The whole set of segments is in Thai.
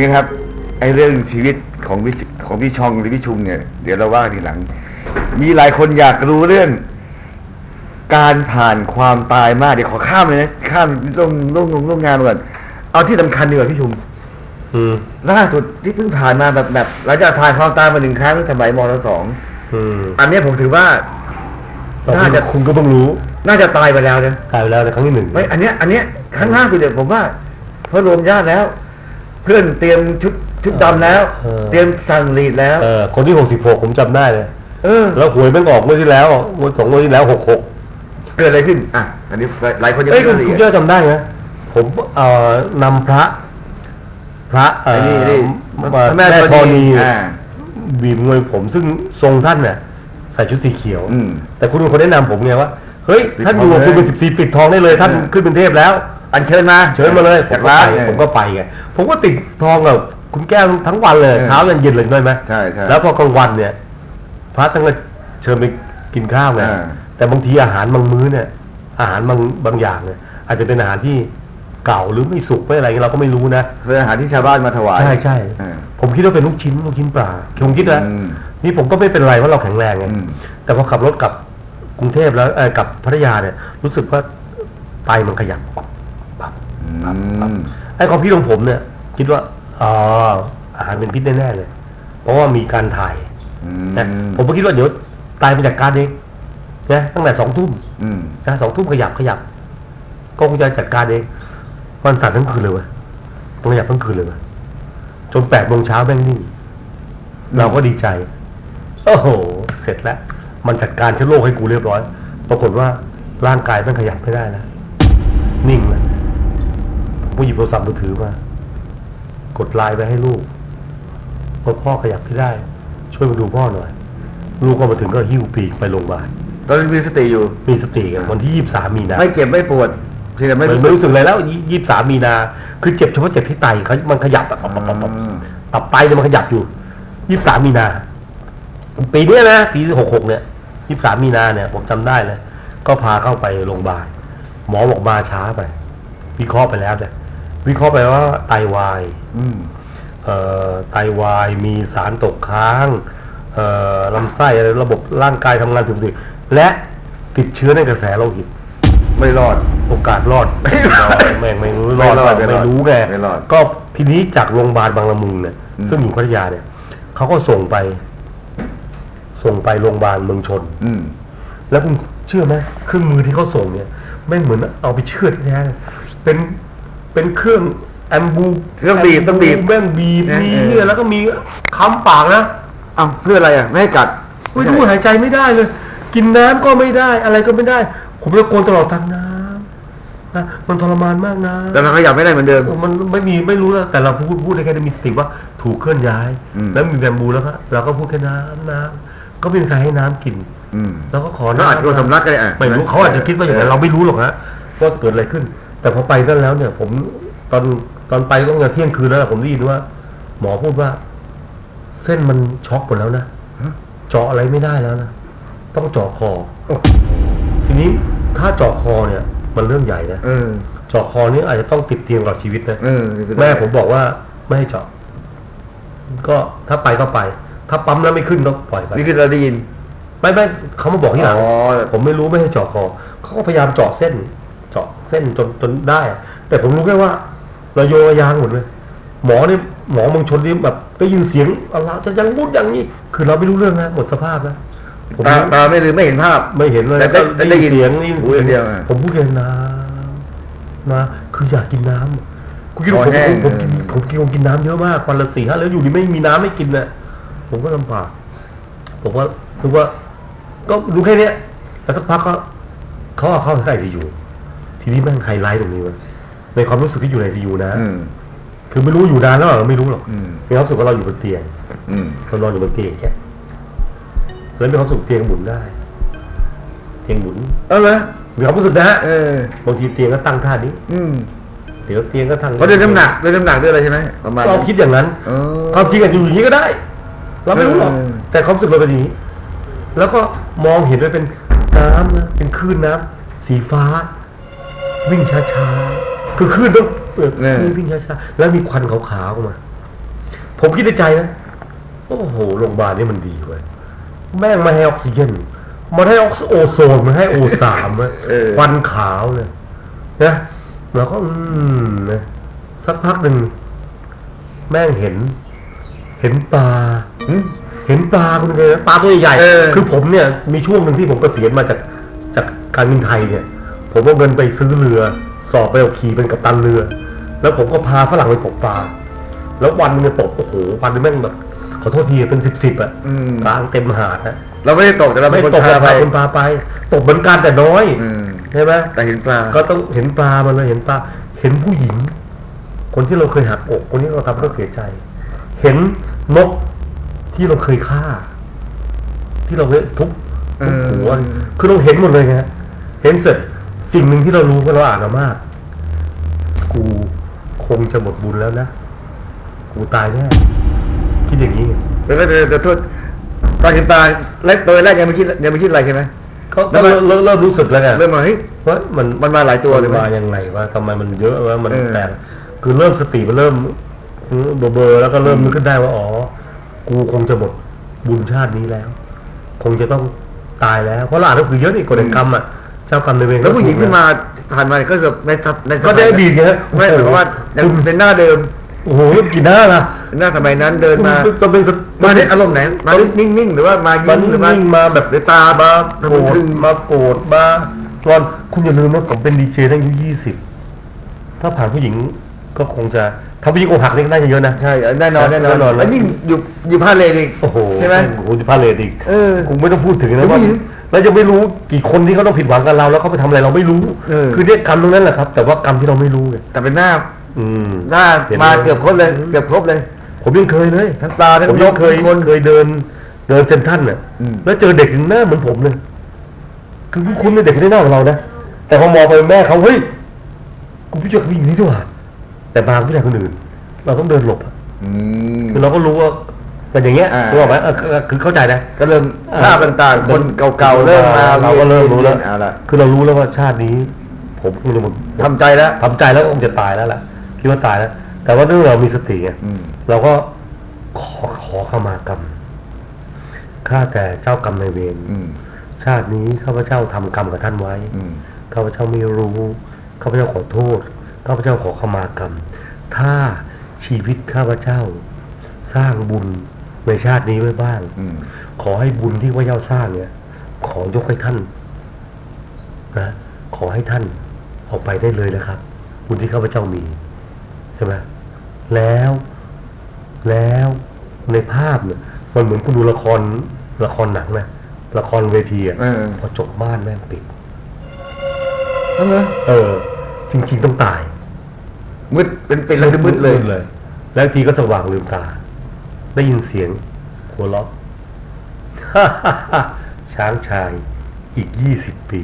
นี้ครับไอ้เรื่องชีวิตของพี่ของพี่ชองหรือพี่ชุมเนี่ย เดี๋ยวเราว่าทีหลัง มีหลายคนอยากรู้เรื่อง การผ่านความตายมากเดี๋ยวขอข้ามเลยนะข้ามลงลงลงลงงานก่อนเอาที่สำคัญดีกว่าพี่ชุมอืมล่าสุดที่เพิ่งผ่านมาแบบแบบหลังจากผ่านความตายมาหนึ่งครั้งสมัยมสองอืมอันเนี้ยผมถือว่าน่าจะคุณก็เพิ่งรู้ น่าจะตายไปแล้วนะตายไปแล้วในครั้งที่หนึ่งไม่อันเนี้ยอันเนี้ยครั้งล่าสุดเนี่ยผมว่าเพราะรวมญาติแล้ว เพื่อนเตรียมชุดชุดดำแล้วเตรียมสั่งลีดแล้ว เออคนที่หกสิบหกผมจำได้เลยเออแล้วหวยมันออกเมื่อที่แล้วงวดสองงวดที่แล้วหกหกเกิดอะไรขึ้นอะอันนี้หลายคนยังเอ้ยไม่คุณรู้ละคุณเอียดเจ้าจำได้ไหมผมเอ่อนำพระ พระเอ่อไอ้นี่นี่มาพระแม่แม่ธธรรณีณี อ่า บีบมวยผมซึ่งทรงท่านเนี่ยใส่ชุดสีเขียว อืมแต่คุณเป็นคนแนะนำผมไงว่า เฮ้ย ปิดท่านทอองยู่กับคุณเลยเป็นสิบสี่ปิดทองได้เลย ท่านเออขึ้นเป็นเทพแล้ว อันเชิญมาเชิญมาเลยผมจากก็ร้าไปนเนี่ยผมก็ไปไงผมก็ติดทองกับคุณแก้วทั้งวันเลยเออเช้ายันเย็นเลยด้วยไหมใช่ใช่แล้วพอกลางวันเนี่ย พระท่านก็เชิญไปกินข้าวไงอ่าแต่บางทีอาหารบางมื้อเนี่ย อาหารบางบางอย่างเนี่ยอาจจะเป็นอาหารที่เก่าหรือไม่สุกไม่อะไรเงี้ยเราก็ไม่รู้นะเป็นอาหารที่ชาวบ้านมาถวายใช่ใช่เออผมคิดว่าเป็นลูกชิ้นลูกชิ้นปลาผมคิดนะอืมนี่ผมก็ไม่เป็นไรเพราะเราแข็งแรงไงอืมแต่พอขับรถกลับกรุงเทพแล้วเออกลับพัทยาเนี่ย รู้สึกว่าไตมันขยับ ปับปับอืมไอ้ความคิดของผมเนี่ย คิดว่าอ๋ออาหารเป็นพิษแน่ๆเลย เพราะว่ามีการถ่ายอืนะมผมก็คิดว่าเดี๋ยวตายมาจากการเองนะตั้งแต่สองทุ่มอืมนะสองทุ่มขยับขยับก็คงจะจัดการเองวันสั่นทั้งคืนเลยเว้ยต้องขยับทั้งคืนเลยเว้ยจนแปดโมงเช้าแม่งนิ่งเราก็ดีใจโอ้โห เสร็จแล้ว มันจัดการเชื้อโรคให้กูเรียบร้อย ปรากฏว่าร่างกายแม่งขยับไม่ได้แล้วนิ่งแล้วผม ก็หยิบโทรศัพท์มือถือมา กดไลน์ไปให้ลูกว่าพ่อขยับไม่ได้ ช่วยมาดูพ่อหน่อย ลูกก็มาถึงก็หิ้วปีกไปโรงพยาบาลตอนนี้มีสติอยู่ มีสติกันวันที่ยี่สามมีนาไม่เก็บไม่ปวดเพียงแต่ไม่ไม่รู้ไม่สึกรู้สึกอะไรแล้วยี่สามมีนา คือเจ็บเฉพาะเจ็บที่ไตเขามันขยับแบบปับปับปับปับอืมตับไตเนี่ยมันขยับอยู่ยี่สามมีนาปีเนี้ยนะปีหกหกเนี่ยยี่สามมีนาเนี่ยผมจำได้เลยก็พาเข้าไปโรงพยาบาลหมอบอกมาช้าไปวิเคราะห์ไปแล้วเนี่ย วิเคราะห์ไปว่าไตวายอืมเอ่อไตวายมีสารตกค้างเอ่อลำไส้อะไรระบบร่างกายทำงานผิดปกติและติดเชื้อในกระแสโลหิต ไม่รอด โอกาสรอดไม่รอดแม่งไม่รู้ไม่รอดรอดเปล่าไม่รอดไม่รู้ไงไม่รอดก็ทีนี้จากโรงพยาบาลบางละมุงเนี่ยอืม ซึ่งอยู่พัทยาเนี่ยเขาก็ส่งไป ส่งไปโรงพยาบาลเมืองชน อืม แล้วคุณเชื่อไหมเครื่องมือที่เขาส่งเนี่ยแม่งเหมือนเอาไปเชือดแท้เลยเป็น เป็นเครื่องแอมบูต้องบีบต้องบีบแม่งบีบเออมีเออเนี่ยแล้วก็มีค้ำปากนะอ้าวเพื่ออะไรอะไม่ให้กัดไม่รู้หายใจไม่ได้เลย กินน้ำก็ไม่ได้ อะไรก็ไม่ได้ ผมตะโกนตลอดทางน้ำนะมันทรมานมากนะแต่เราขยับไม่ได้เหมือนเดิมมันไม่มีไม่รู้แล้วแต่เราพูดพูดได้แค่มีสติว่าถูกเคลื่อนย้ายอืมแล้วมีแบมบูแล้วก็เราก็พูดแค่น้ำน้ำก็ไม่มีใครให้น้ำกินอืมแล้วก็ขอเขาอาจจะสำลักก็ได้อะไม่รู้เขาอาจจะคิดว่าอย่างนั้นเราไม่รู้หรอกนะว่าเกิดอะไรขึ้น แต่พอไปนั่นแล้วเนี่ย ผมตอนตอนไปก็งานเที่ยงคืนแล้วล่ะผมได้ยินว่า หมอพูดว่า เส้นมันช็อกหมดแล้วนะเจาะอะไรไม่ได้แล้วนะต้องเจาะคอทีนี้ถ้าเจาะคอเนี่ย มันเรื่องใหญ่นะเออเจาะคอนี่อาจจะต้องติดเตียงตลอดชีวิตนะเออแม่ผมบอกว่าไม่ให้เจาะก็ถ้าไปก็ไป ถ้าปั๊มแล้วไม่ขึ้นก็ปล่อยไปนี่คือเราได้ยินไม่ไม่เขามาบอกที่หลังอ๋อผมไม่รู้ไม่ให้เจาะคอเขาก็พยายามเจาะเส้นเจาะเส้นจนจนได้อะแต่ผมรู้แค่ว่าเราโยระยางหมดเลย หมอเนี่ยหมอเมึงชนนี่แบบได้ยินเสียงอะไรจะยังพูดอย่างนี้ คือเราไม่รู้เรื่องนะหมดสภาพนะผมตาตาไม่ลืมไม่เห็นภาพ ไม่เห็นเลยแต่ได้ก็ได้ยินเสียงได้ยินหูเสียอย่างงเดียวอะผมพูดแค่น้ำนะคืออยากกินน้ำกูคิดว่าคผอมแห้งผมกินผมกินผมกินน้ำเยอะมากวันละสี่ห้าแล้วอยู่ดีไม่มีน้ำไม่กินเลยผมก็ลำบากผมว่าคือว่า ก็รู้แค่เนี้ยแล้วสักพักก็เขาเอาเข้าใส่ซียู ทีนี้แม่งไฮไลท์ตรงนี้มันในความรู้สึกที่อยู่ในซียูนะ อืม คือไม่รู้อยู่นานแล้วเราไม่รู้หรอกอืม มีความรู้สึกว่าเราอยู่บนเตียงอืม เรานอนอยู่บนเตียงแค่แล้วมีความรู้สึกเตียงหมุนได้เตียงหมุนเอาเลยมีความรู้สึกนะฮะเออบางทีเตียงก็ตั้งท่านี้อืมเดี๋ยวเตียงก็ตั้งเพราะด้วยน้ำหนักด้วยน้ำหนักด้วยอะไรใช่ไหมประมาณเราคิดอย่างนั้น เออ ความจริงอาจจะอยู่อย่างนี้ก็ได้ เราไม่รู้หรอกเออ แต่ความรู้สึกเราเป็นอย่างนี้ แล้วก็มองเห็นด้วยเป็นน้ำนะเป็นคลื่นน้ำสีฟ้า วิ่งช้าคือคลื่นต้องเออเออวิ่งช้าๆ แล้วมีควันขาวๆออกมา ผมคิดในใจนะ โอ้โห โรงพยาบาลนี่มันดีเว้ย แม่งมาให้ออกซิเจนมาให้ออกซิโอโซนมาให้โอสามอะเออ ควันขาวเลยนะแล้วก็อืมนะสักพักหนึ่ง แม่งเห็น เห็นปลาหึเห็นปลาคุณเคยปลาตัวใหญ่ๆเออคือผมเนี่ยมีช่วงหนึ่งที่ผมเกษียณมาจากจากการบินไทยเนี่ย ผมเอาเงินไปซื้อเรือ สอบไปเอาขี่เป็นกัปตันเรือ แล้วผมก็พาฝรั่งไปตกปลาแล้ววันหนึงเนี่ยตกโอ้โหวันหนึงแม่งแบบขอโทษทีเป็นสิบสิบๆอะอืมกลางเต็มหาดนะเราไม่ได้ตกแต่เราไม่เป็นคนตกพาแต่ไปพาคนพาไป ตกเหมือนกันแต่น้อยอืมใช่ไหมแต่เห็นปลาก็ต้องเห็นปลามันเลยเห็นปลาเห็นผู้หญิง คนที่เราเคยหักอกคนที่เราทำให้เราเสียใจ เห็นนกที่เราเคยฆ่า ที่เราเคยทุบทุบหัวเออคือเราเห็นหมดเลยไงฮะเห็นเสร็จ สิ่งหนึ่งที่เรารู้ว่าเราอ่านมามาก กูคงจะหมดบุญแล้วนะ กูตายแน่คิดอย่างนี้ไงแล้วก็จะจะโทษตอนเห็นปลาแรกตัวแรกยังไม่คิดยังไม่คิดอะไรใช่ไหมก็แล้ก็วมันเริ่มเริ่มรู้สึกแล้วไงเริ่มมาเฮ้ยว่ามันมันมาหลายตัวเลยไหมมายังไงวะทำไมมันเยอะวะมันเออแปลกคือเริ่มสติมันเริ่มเบอร์เบอร์แล้วก็เริ่มนึกขึ้นได้ว่าอ๋อ กูคงจะหมดบุญชาตินี้แล้ว คงจะต้องตายแล้วเพราะเราอ่านหนังสือเยอะนี่กฎแห่งกรรมอะ เจ้ากรรมในายเวรแล้วผู้หญิงที่มาผ่านมาก็คือในทับในสก็มัยได้อดีตไงฮะไม่เพราะว่ายังเป็นหน้าเดิมโอ้โหกี่หน้าล่ะหน้าสมัยนั้นเดินมาจะเป็นสมาในอารมณ์ไหนมานิ่งๆหรือว่ามามัยิ้นมหรือว่านิ่งมาแบบหรือตามาทะโกรมึนธทึงมาโกรธมาตอนคุณอย่าลืมว่าผมเป็นดีเจตั้งอายุยี่สิบถ้าผ่านผู้หญิง ก็คงจะถ้าผู้หญิงอกหักนี่น่าจะเยอะนะ ใช่แน่นอนแน่นอนแน่นอน แล้วยิ่งอยู่อยู่พาเลทอีกโอ้โหใช่ไหมโอ้โหจะพาเลทอีกเออ คงไม่ต้องพูดถึงแล้นะวผู้ว่าหญิงแล้วจะไม่รู้กี่คนที่เขาต้องผิดหวังกับเรา แล้วเขาไปทำอะไรเราไม่รู้ เออ คือเนี่ยกรรมตรงนั้นแหละครับ แต่ว่ากรรมที่เราไม่รู้ไงแต่เป็นหน้าอืม หน้าเห็นไหม มาเกือบครบเลยเกือบครบเลย ผมยังเคยเลยทั้งปลาทั้งผมนยังกเคยทั้งคน เคยเดิน เดินเซนทรันน่ะอืม แล้วเจอเด็กถึงหน้าเหมือนผมเลยคือคุณเป็นเด็กที่ได้หน้าของเรานะแต่พอมองไปแม่เขาเฮ้ยกูพี่เจอเขาอย่างนี้ด้วยว่ะ แต่บางผู้ชายคนอื่น เราต้องเดินหลบอะอืม คือเราก็รู้ว่าเป็นอย่างเงี้ยอ่า รู้ไหมเออคือคือเข้าใจนะ ก็เริ่มภาพต่างๆ คนเก่าๆเริ่มมาเราก็เริ่มรู้แล้ว เอาละคือเรารู้แล้วว่าชาตินี้ ผมคงจะหมดทำใจแล้วทำใจแล้วคงจะตายแล้วล่ะ คิดว่าตายแล้ว แต่ว่าเรื่องเรามีสติไง อืม เราก็ขอขอขมากรรม ข้าแต่เจ้ากรรมนายเวร อืม ชาตินี้ข้าพเจ้าทำกรรมกับท่านไว้ อืม ข้าพเจ้าไม่รู้ ข้าพเจ้าขอโทษ ข้าพเจ้าขอขมากรรม ถ้าชีวิตข้าพเจ้าสร้างบุญในชาตินี้ไว้บ้าง อืม ขอให้บุญที่ข้าพเจ้าสร้างเนี่ย ขอยกให้ท่านนะขอให้ท่านเออกไปได้เลยนะครับ บุญที่ข้าพเจ้ามีใช่ไหมแล้ว แล้วในภาพเนี่ยมันเหมือนคุณดูละครละครหนังนะละครเวทีอะเออ พอจบบ้านแม่งปิดนั่นเหรอเออ จริง ๆ ต้องตาย มืดเป็นเป็นแล้วคือมืดเลย เลย แล้วทีก็สว่างลืมตา ได้ยินเสียงหัวเราะช้างชายอีกยี่สิบปี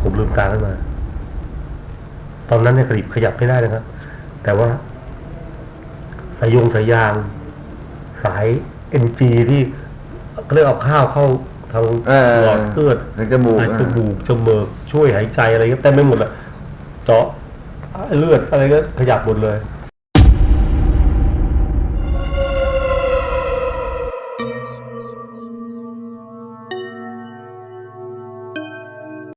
ผมลืมตาขึ้นมา ตอนนั้นเนี่ยขยับขยับไม่ได้นะครับ แต่ว่า สายยงสายยาง สายเอ็นจีที่เขาเรียกเอาข้าวเข้าทางเออหลอดเลือดทางจมูกหายจมูกจมูกช่วยหายใจอะไรก็เต็มไปหมดเลย เจาะเลือดอะไรก็ขยับหมดเลย